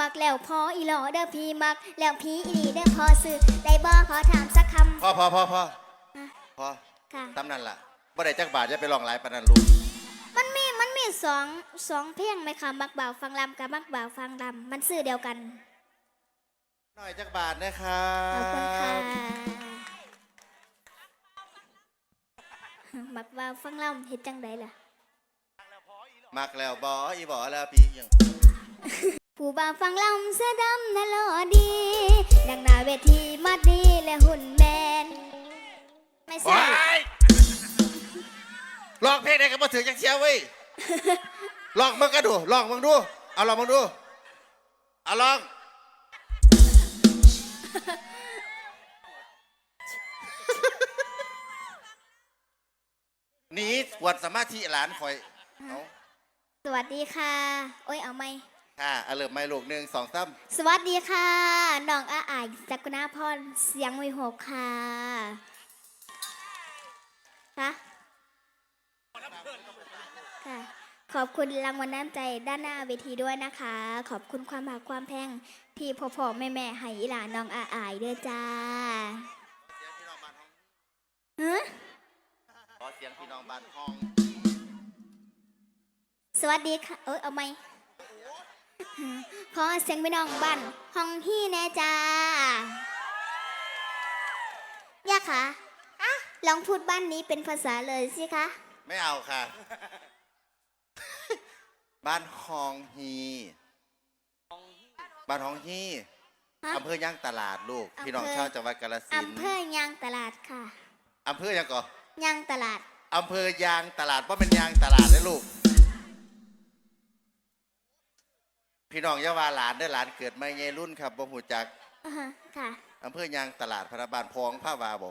มักแล้วพออีหลอเด้อพี่มัก แล้วพี่อีหลีเด้อพอซื้อได้บ่ขอถามสักคพอพอพอพอำอะพอค่ะตำนั่นล่ะบ่ได้จักบาทจะไปลองหลายปานนั้นลูกมันมีมันมีสองสองเพลงไหมคะมักบ่าวฟังลำกับมักบ่าวฟังลำมันซื้อเดียวกันหน่อยจักบาทนะครัขอบคุณค่ะบมักบ่าวฟังลำเฮ็ดจังไดล่ะมักแล้วบ่อีบ่แล้วพี่ยัง ผู้บ่าวฟังลำเสื้อดำน่ะหล่อดี ดังหน้าเวทีมาดดีและหุ่นแมน ไม่ใช่ว้ายลองเพลงได้ก็บ่ถึงจักเชียวเว้ย ลองมึงก็ดู ลองมึงดู เอาลองมึงดู เอาลอง หนีกวนสมาธิหลานคอย เอา สวัสดีค่ะ โอ้ยเอาไหม ค่ะเอาเริ่มไม่ลูกหนึ่งสองสามสวัสดีค่ะน้องอาอายจักรนาพรเสียงวิหกค่ะคะค่ะ ขอบคุณรางวัลน้ำใจด้านหน้าเวทีด้วยนะคะ ขอบคุณความหักความแพงที่พ่อพ่อแม่แม่ๆให้อีหลานน้องอาอายเด้อจ้าฮะขอเสียงพี่น้องบ้านห้อง สวัสดีค่ะ เอ้ยเอาไหม ขอเสียงพี่น้องบ้านห้องที่แน่จ้าย่าคะลองพูดบ้านนี้เป็นภาษาเลยสิคะ ไม่เอาค่ะ บ้านฮองฮี บ้านฮองฮีฮะอำเภอย่างตลาดลูก พี่น้องอำเภอ ชาวจังหวัดกาฬสินอำธุ์เภอยางตลาดค่ะอำเภอยังก่อยางตลาด อำเภอยางตลาดเพราะเป็นยางตลาดเลยลูก พี่น้องอยาวาหลานได้อหลานเกิดไม่เยรุ่นครับบ่หูจักอ่าฮะค่ะ อำเภอยางตลาดพระบานพองผ้าวาบ่